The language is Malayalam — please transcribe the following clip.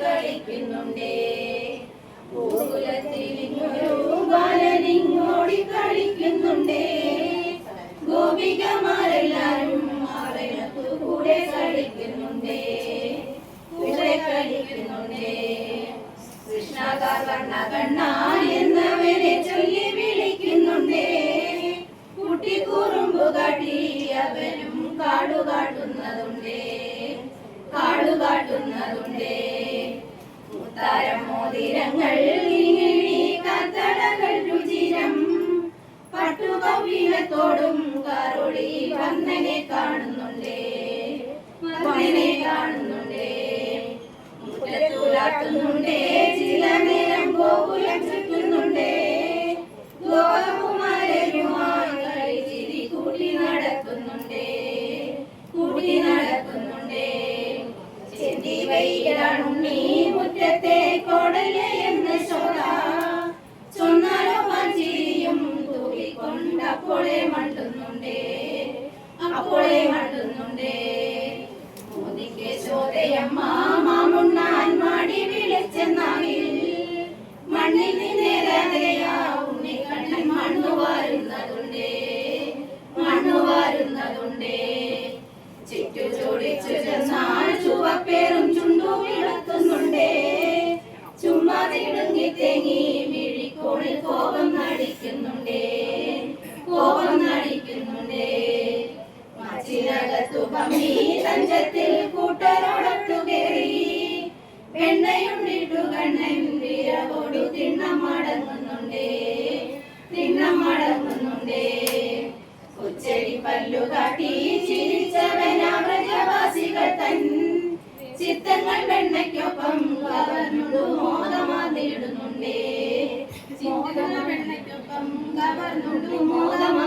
കളിക്കുന്നുണ്ടേ ഗോകുലത്തിലിങ്ങൊരു ബാലനിങ്ങോടി കളിക്കുന്നുണ്ടേ. ഗോപികമാരെല്ലാരും അവനൊത്തു കൂടെ കളിക്കുന്നുണ്ടേ. കൂടെ കളിക്കുന്നുണ്ടേ കൃഷ്ണ കണ്ണ കണ്ണ. കുട്ടി കുറുമ്പു കാട്ടി അവനും കാടു കാട്ടുന്നതുണ്ടേ കാടു കാട്ടുന്നതുണ്ടേ മുത്താരം മോതിരങ്ങൾ മുറ്റത്തുലാട്ടുന്നുണ്ടേ. ചില നേരം ഗോകുലം വൈകിടാണുണ്ണി മുറ്റത്തെ കൊടലെന്ന് ശോധ ചൊന്നാലോ ചിരിയും തൂക്കിക്കൊണ്ടപ്പോളെ മണ്ടുന്നുണ്ടേ. അപ്പോളെ മണ്ടുന്നുണ്ടേ. മോദിക്ക് ശോധയമ്മ മാമുണ്ണാൻ മാടി വിളിച്ചെന്നാകിൽ മണ്ണിൽ നിന്നേരാതെയാ ഉണ്ണി കണ്ണൻ മണ്ണു വാരുന്നതുണ്ടേ. മണ്ണു വാരുന്നതുണ്ടേ. ചുറ്റു ചോടിച്ചു ചെന്നാൽ ചുവപ്പേറും ചുണ്ടു വിളക്കുന്നുണ്ടേ. ചുമ്മാ തിടുങ്ങി തേങ്ങി മിഴിക്കോണിൽ കോപം നടിക്കുന്നുണ്ടേ. കോപം നടിക്കുന്നുണ്ടേ. മച്ചിലകത്തു പമ്മി തഞ്ചത്തിൽ കൂട്ടരോടൊത്തു കയറി. വെണ്ണയുണ്ടിട്ടു കണ്ണൻ വിരവോടു തിണ്ണം മടങ്ങുന്നുണ്ടേ തിണ്ണം മടങ്ങുന്നുണ്ടേ കൊച്ചടി പല്ലു ചിരിച്ചവന വ്രജവാസികൾ തൻ వెన్నెక్కొప్పం గవర్నుడు మోదమాదేడు నుండే. చింతన గవర్నుడు మోదమా